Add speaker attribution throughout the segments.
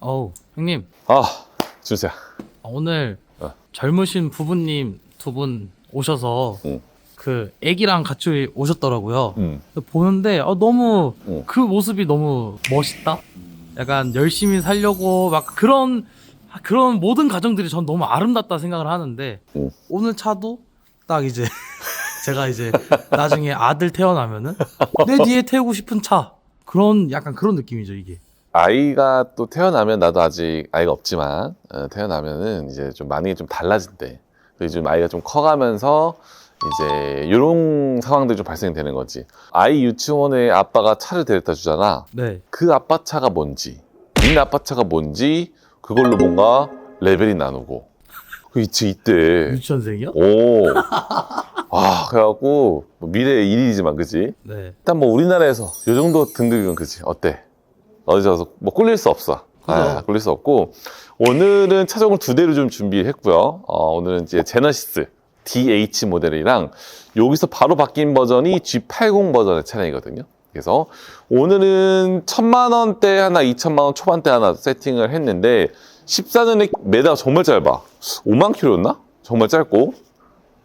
Speaker 1: 어우, 형님.
Speaker 2: 아, 주세요.
Speaker 1: 오늘
Speaker 2: 어.
Speaker 1: 젊으신 부부님 두 분 오셔서
Speaker 2: 응.
Speaker 1: 그 애기랑 같이 오셨더라고요.
Speaker 2: 음.
Speaker 1: 보는데 어, 너무
Speaker 2: 응.
Speaker 1: 그 모습이 너무 멋있다. 약간 열심히 살려고 막 그런 그런 모든 가정들이 전 너무 아름답다 생각을 하는데
Speaker 2: 응.
Speaker 1: 오늘 차도 딱 이제 제가 이제 나중에 아들 태어나면은 내 뒤에 태우고 싶은 차 그런 약간 그런 느낌이죠 이게.
Speaker 2: 아이가 또 태어나면 나도 아직 아이가 없지만 어, 태어나면은 이제 좀 많이 좀 달라진대. 그리고 좀 아이가 좀 커가면서 이제 이런 상황들이 좀 발생되는 거지. 아이 유치원에 아빠가 차를 데려다 주잖아.
Speaker 1: 네.
Speaker 2: 그 아빠 차가 뭔지, 이 아빠 차가 뭔지 그걸로 뭔가 레벨이 나누고. 그 있지 이때.
Speaker 1: 유치원생이요?
Speaker 2: 오. 아 그래갖고 뭐 미래의 일이지만 그지.
Speaker 1: 네.
Speaker 2: 일단 뭐 우리나라에서 요 정도 등급이면 그지 어때? 어디서 뭐 꿀릴 수 없어. 아. 꿀릴 수 없고 오늘은 차종을 두 대를 좀 준비했고요. 어, 오늘은 이제 제너시스 DH 모델이랑 여기서 바로 바뀐 버전이 G80 버전의 차량이거든요. 그래서 오늘은 천만 원대 하나, 이천만 원 초반대 하나 세팅을 했는데 14년의 매다가 정말 짧아. 5만 킬로였나? 정말 짧고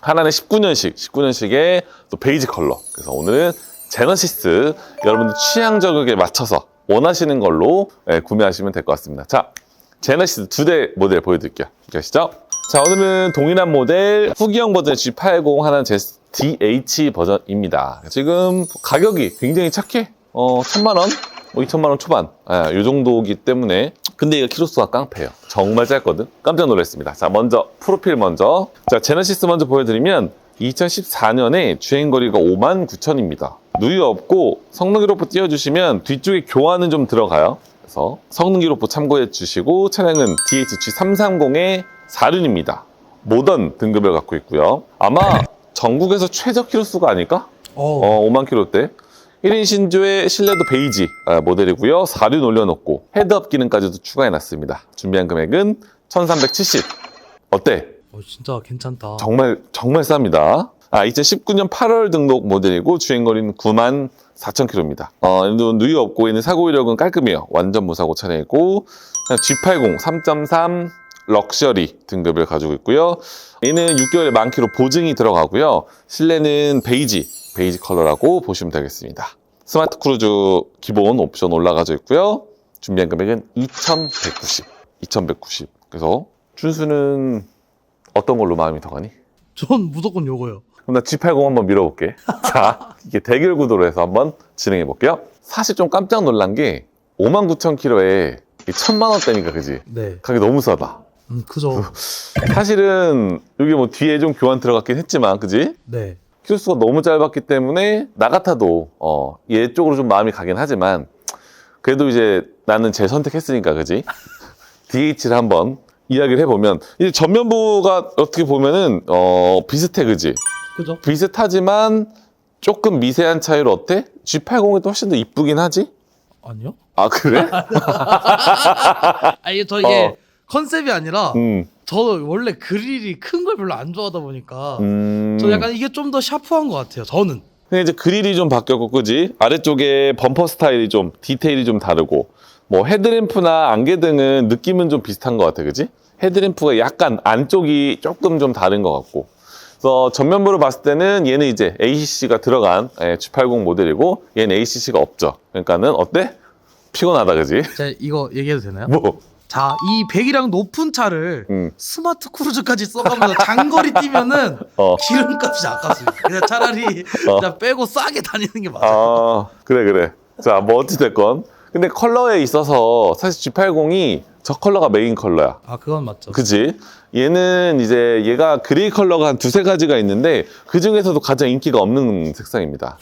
Speaker 2: 하나는 19년식, 19년식의 또 베이지 컬러. 그래서 오늘은 제너시스 여러분들 취향 저격에 맞춰서 원하시는 걸로 예, 구매하시면 될 것 같습니다. 자, 제너시스 두 대 모델 보여드릴게요. 계시죠? 자, 오늘은 동일한 모델 후기형 버전 G80 하나는 제 DH 버전입니다. 지금 가격이 굉장히 착해. 어, 천만 원? 뭐 2천만 원 초반. 아, 요 정도기 때문에. 근데 이거 키로수가 깡패예요. 정말 짧거든. 깜짝 놀랐습니다. 자, 먼저 프로필 먼저. 자, 제너시스 먼저 보여드리면 2014년에 주행거리가 5만 9천입니다. 누유 없고 성능 기록부 띄워주시면 뒤쪽에 교환은 좀 들어가요. 그래서 성능 기록부 참고해 주시고 차량은 DHG330의 4륜입니다. 모던 등급을 갖고 있고요. 아마 전국에서 최저 키로수가 아닐까?
Speaker 1: 어.
Speaker 2: 어, 5만 킬로대. 1인 신조의 실내도 베이지 아, 모델이고요. 4륜 올려놓고 헤드업 기능까지도 추가해놨습니다. 준비한 금액은 1370. 어때?
Speaker 1: 어, 진짜 괜찮다.
Speaker 2: 정말 정말 쌉니다. 아, 2019년 8월 등록 모델이고 주행거리는 9만 4천 킬로입니다. 어, 누유 없고 얘는 사고 이력은 깔끔해요. 완전 무사고 차량이고 G80 3.3 럭셔리 등급을 가지고 있고요. 얘는 6개월에 만 킬로 보증이 들어가고요. 실내는 베이지, 베이지 컬러라고 보시면 되겠습니다. 스마트 크루즈 기본 옵션 올라가져 있고요. 준비한 금액은 2,190. 2,190. 그래서 준수는 어떤 걸로 마음이 더 가니?
Speaker 1: 전 무조건 요거요.
Speaker 2: 그럼 나 G80 한번 밀어볼게. 자, 이게 대결 구도로 해서 한번 진행해 볼게요. 사실 좀 깜짝 놀란 게 59,000km에 1,000만 원대니까 그지?
Speaker 1: 네.
Speaker 2: 가격이 너무 싸다.
Speaker 1: 음, 그죠.
Speaker 2: 사실은 여기 뭐 뒤에 좀 교환 들어갔긴 했지만 그지?
Speaker 1: 네.
Speaker 2: 키로수가 너무 짧았기 때문에 나 같아도 어, 얘 쪽으로 좀 마음이 가긴 하지만 그래도 이제 나는 제 선택했으니까 그지? DH를 한번 이야기를 해보면 이제 전면부가 어떻게 보면은 어, 비슷해 그지?
Speaker 1: 그죠?
Speaker 2: 비슷하지만 조금 미세한 차이로 어때? G80이 또 훨씬 더 이쁘긴 하지?
Speaker 1: 아니요?
Speaker 2: 아 그래?
Speaker 1: 아, 이게 저 이게
Speaker 2: 어.
Speaker 1: 컨셉이 아니라
Speaker 2: 음,
Speaker 1: 저도 원래 그릴이 큰 걸 별로 안 좋아하다 보니까
Speaker 2: 음.
Speaker 1: 저 약간 이게 좀 더 샤프한 것 같아요. 저는.
Speaker 2: 근데 이제 그릴이 좀 바뀌었고 그지? 아래쪽에 범퍼 스타일이 좀 디테일이 좀 다르고 뭐 헤드램프나 안개 등은 느낌은 좀 비슷한 것 같아 그지? 헤드램프가 약간 안쪽이 조금 좀 다른 것 같고 그래서 전면부를 봤을 때는 얘는 이제 ACC가 들어간 예, G80 모델이고 얘는 ACC가 없죠 그러니까는 어때? 피곤하다 그지?
Speaker 1: 제가 이거 얘기해도 되나요?
Speaker 2: 뭐
Speaker 1: 자, 이 배기량 높은 차를
Speaker 2: 음.
Speaker 1: 스마트 크루즈까지 써가면서 장거리 뛰면은
Speaker 2: 어.
Speaker 1: 기름값이 아깝습니다. 그냥 차라리
Speaker 2: 어.
Speaker 1: 그냥 빼고 싸게 다니는 게 맞아요.
Speaker 2: 아, 그래, 그래. 자, 뭐 어찌됐건. 근데 컬러에 있어서 사실 G80이 저 컬러가 메인 컬러야.
Speaker 1: 아, 그건 맞죠.
Speaker 2: 그지? 얘는 이제 얘가 그레이 컬러가 한 두세 가지가 있는데 그 중에서도 가장 인기가 없는 색상입니다.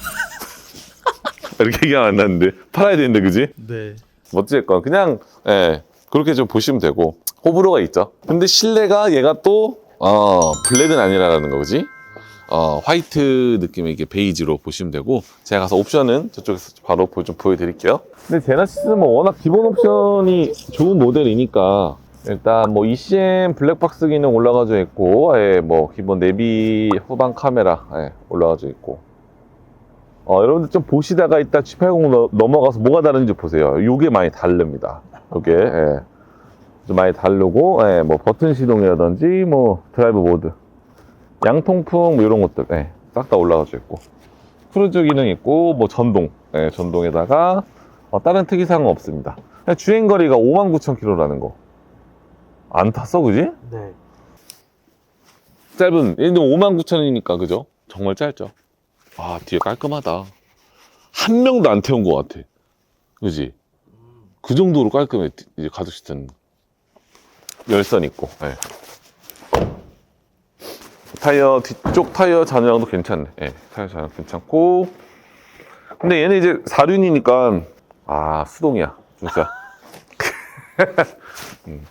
Speaker 2: 이렇게 얘기하면 안 나는데. 팔아야 되는데, 그지?
Speaker 1: 네.
Speaker 2: 뭐 어찌됐건. 그냥, 예, 그렇게 좀 보시면 되고. 호불호가 있죠. 근데 실내가 얘가 또, 어, 블랙은 아니라는 거, 그지? 어, 화이트 느낌의 이게 베이지로 보시면 되고 제가 가서 옵션은 저쪽에서 바로 보, 좀 보여드릴게요. 근데 제나시스는 뭐 워낙 기본 옵션이 좋은 모델이니까 일단 뭐 ECM 블랙박스 기능 올라가져 있고 예, 뭐 기본 내비 후방 카메라 예, 올라가져 있고 어, 여러분들 좀 보시다가 이따 G80 넘- 넘어가서 뭐가 다른지 보세요. 요게 많이 다릅니다. 요게 예. 좀 많이 다르고, 예, 뭐 버튼 시동이라든지, 뭐 드라이브 모드, 양통풍 뭐 이런 것들, 예, 싹다 올라가져 있고, 크루즈 기능 있고, 뭐 전동, 예, 전동에다가 어, 다른 특이사항은 없습니다. 주행 거리가 59,000km라는 거. 안 탔어, 그지?
Speaker 1: 네.
Speaker 2: 짧은, 얘는 59,000이니까, 그죠? 정말 짧죠? 아, 뒤에 깔끔하다. 한 명도 안 태운 것 같아. 그지? 그 정도로 깔끔해, 이제 가죽 시트는. 열선 있고, 예. 타이어, 뒤쪽 타이어 잔여량도 괜찮네. 예, 타이어 잔여량 괜찮고. 근데 얘는 이제 사륜이니까, 아, 수동이야. 진짜. 음.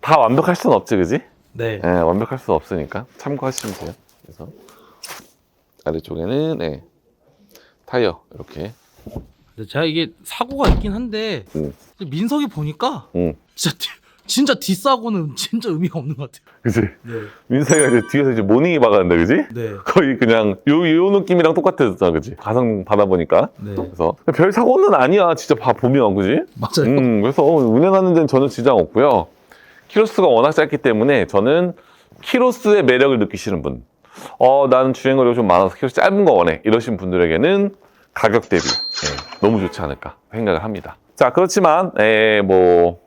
Speaker 2: 다 완벽할 순 없지, 그지?
Speaker 1: 네.
Speaker 2: 예, 완벽할 수 없으니까 참고하시면 돼요. 그래서 아래쪽에는 예, 타이어 이렇게.
Speaker 1: 근데 제가 이게 사고가 있긴 한데
Speaker 2: 음.
Speaker 1: 민석이 보니까
Speaker 2: 응.
Speaker 1: 진짜 뒤- 진짜 뒷사고는 진짜 의미가 없는 것 같아요.
Speaker 2: 그지?
Speaker 1: 네.
Speaker 2: 민석이가 이제 뒤에서 이제 모닝이 박았는데, 그지?
Speaker 1: 네.
Speaker 2: 거의 그냥 요, 요 느낌이랑 똑같았잖아, 그지? 가성 받아보니까.
Speaker 1: 네.
Speaker 2: 그래서 별 사고는 아니야, 진짜 봐 보면, 그지?
Speaker 1: 맞아요.
Speaker 2: 음, 그래서 운행하는 데는 전혀 지장 없고요. 키로수가 워낙 짧기 때문에 저는 키로수의 매력을 느끼시는 분, 어, 나는 주행거리가 좀 많아서 키로수 짧은 거 원해. 이러신 분들에게는 가격 대비 예, 너무 좋지 않을까 생각을 합니다. 자, 그렇지만, 예, 뭐,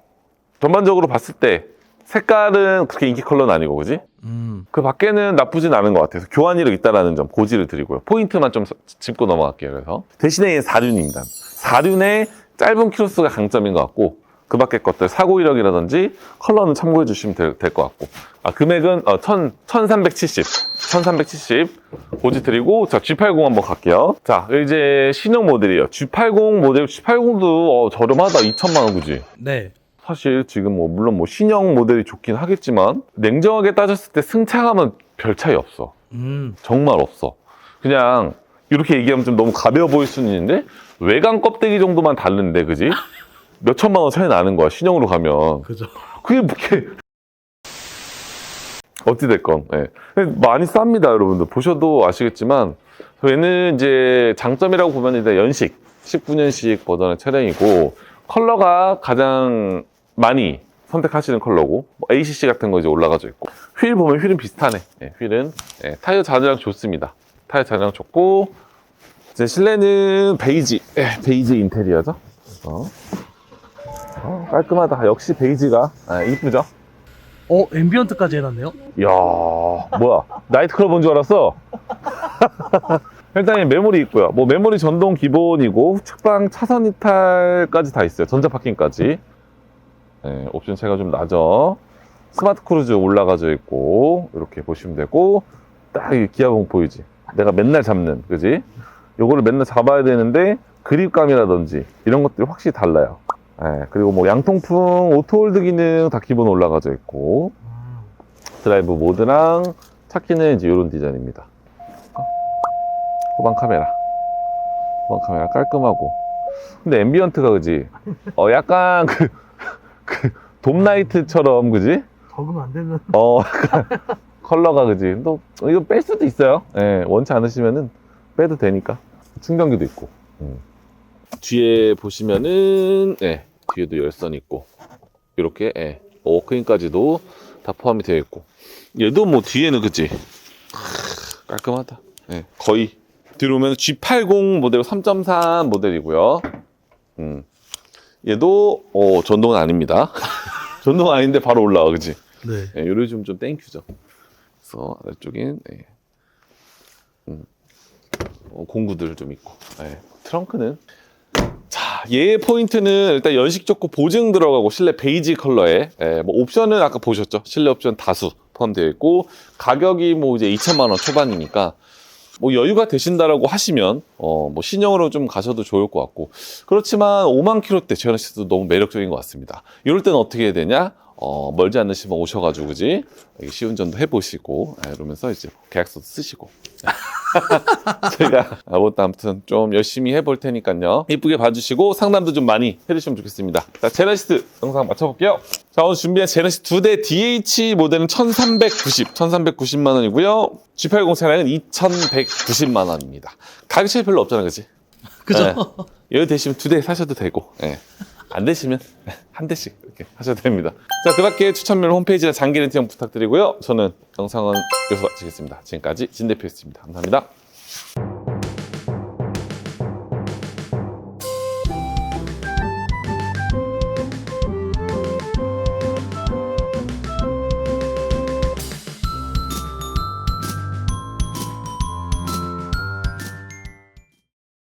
Speaker 2: 전반적으로 봤을 때 색깔은 그렇게 인기 컬러는 아니고, 그지?
Speaker 1: 음.
Speaker 2: 그 밖에는 나쁘진 않은 것 같아서 교환이력 있다라는 점 고지를 드리고요. 포인트만 좀 짚고 넘어갈게요. 그래서 대신에 얘는 4륜입니다. 4륜의 짧은 키로수가 강점인 것 같고 그 밖에 것들 사고 이력이라든지 컬러는 참고해 주시면 될것 같고 아, 금액은 어, 1 1370 1370 고지 드리고 자 G80 한번 갈게요. 자 이제 신형 모델이에요. G80 모델 G80도 어, 저렴하다 2천만 원 그지?
Speaker 1: 네.
Speaker 2: 사실 지금 뭐 물론 뭐 신형 모델이 좋긴 하겠지만 냉정하게 따졌을 때 승차감은 별 차이 없어.
Speaker 1: 음.
Speaker 2: 정말 없어. 그냥 이렇게 얘기하면 좀 너무 가벼워 보일 수는 있는데 외관 껍데기 정도만 다른데 그지? 몇 천만 원 차이 나는 거야 신형으로 가면.
Speaker 1: 그죠.
Speaker 2: 그게 뭐 이렇게 어찌 됐건 예. 많이 쌉니다 여러분들 보셔도 아시겠지만 얘는 이제 장점이라고 보면 일단 연식 19년식 버전의 차량이고 컬러가 가장 많이 선택하시는 컬러고 뭐 ACC 같은 거 이제 올라가져 있고 휠 보면 휠은 비슷하네 예, 휠은 예, 타이어 잔여량 좋습니다 타이어 잔여량 좋고 이제 실내는 베이지 예, 베이지 인테리어죠 어. 어, 깔끔하다 역시 베이지가 아, 이쁘죠
Speaker 1: 어, 앰비언트까지 해놨네요.
Speaker 2: 이야, 뭐야. 나이트클럽 온 줄 알았어? 일단 메모리 있고요. 뭐 메모리 전동 기본이고 측방 차선 이탈까지 다 있어요. 전자 파킹까지. 네, 옵션 차이가 좀 나죠. 스마트 크루즈 올라가져 있고 이렇게 보시면 되고 딱 이 기아봉 보이지? 내가 맨날 잡는, 그지? 요거를 맨날 잡아야 되는데 그립감이라든지 이런 것들이 확실히 달라요. 네, 그리고 뭐 양통풍 오토홀드 기능 다 기본 올라가져 있고
Speaker 1: 음.
Speaker 2: 드라이브 모드랑 차키는 이제 이런 디자인입니다. 후방 카메라. 후방 카메라 깔끔하고. 근데 앰비언트가 그지? 어, 약간 그, 그, 돔라이트처럼 그지?
Speaker 1: 적응 안 되는.
Speaker 2: 어, 컬러가 그지? 또, 이거 뺄 수도 있어요. 예, 원치 않으시면은 빼도 되니까. 충전기도 있고. 음. 뒤에 보시면은, 예, 뒤에도 열선 있고. 이렇게, 예, 워크인까지도 다 포함이 되어 있고. 얘도 뭐 뒤에는 그지? 크, 깔끔하다. 예, 거의. 뒤로 오면 G80 모델 3.3 모델이고요. 음. 얘도, 어, 전동은 아닙니다. 전동은 아닌데 바로 올라와, 그지?
Speaker 1: 네.
Speaker 2: 예, 요리 좀, 좀 땡큐죠. 그래서 아래쪽엔 예. 음, 어, 공구들 좀 있고 예. 트렁크는 자, 얘의 포인트는 일단 연식 좋고 보증 들어가고 실내 베이지 컬러에 예, 뭐 옵션은 아까 보셨죠? 실내 옵션 다수 포함되어 있고 가격이 뭐 이제 2천만 원 초반이니까 뭐 여유가 되신다라고 하시면 어 뭐 신형으로 좀 가셔도 좋을 것 같고 그렇지만 5만 킬로대 제너시스도 너무 매력적인 것 같습니다. 이럴 때는 어떻게 해야 되냐? 어 멀지 않으시면 오셔가지고 그지 시운전도 해보시고 예, 이러면서 이제 계약서도 쓰시고 제가 아무튼 아무튼 좀 열심히 해볼 테니까요 이쁘게 봐주시고 상담도 좀 많이 해주시면 좋겠습니다. 자 제너시스 영상 맞춰볼게요. 자 오늘 준비한 제너시스 두대 DH 모델은 1,390, 1,390만 원이고요. G80 차량은 2,190만 원입니다. 가격 차이 별로 없잖아, 그지?
Speaker 1: 그죠?
Speaker 2: 네. 여기 되시면 두 대 사셔도 되고. 예. 안 되시면 한 대씩 이렇게 하셔도 됩니다. 자, 그 밖에 추천면 홈페이지나 장기 렌트형 부탁드리고요. 저는 영상은 여기서 마치겠습니다. 지금까지 진 대표였습니다. 감사합니다.